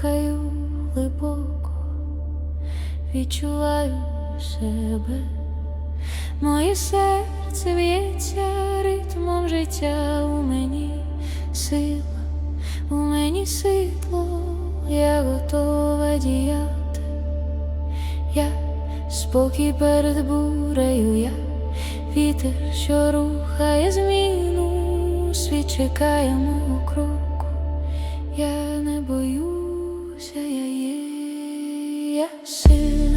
дихаю глибоко, відчуваю себе, моє серце б'ється ритмом життя. У мені сила, у мені світло, я готова діяти, я спокій перед бурею, я вітер, що рухає зміну, світ чекає мого кроку. Я не боюся, я є, я сильна, я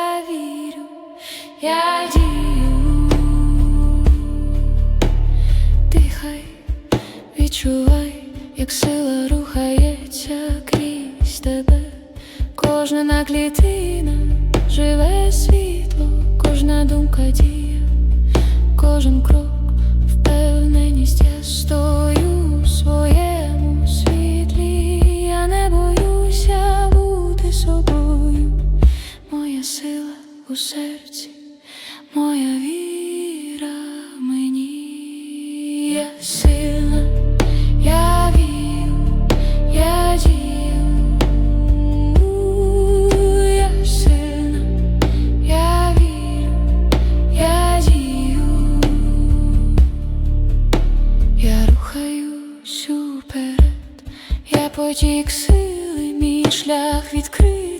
я вірю, я дію. Дихай, відчувай, як сила рухається крізь тебе. Кожна клітина живе світло, кожна думка діє, кожен крок стою у серці, моя віра мені. Сильна, я вірю, я дію. Я сильна, я вірю, я дію. Я рухаюсь уперед, я потік сили, мій шлях відкритий.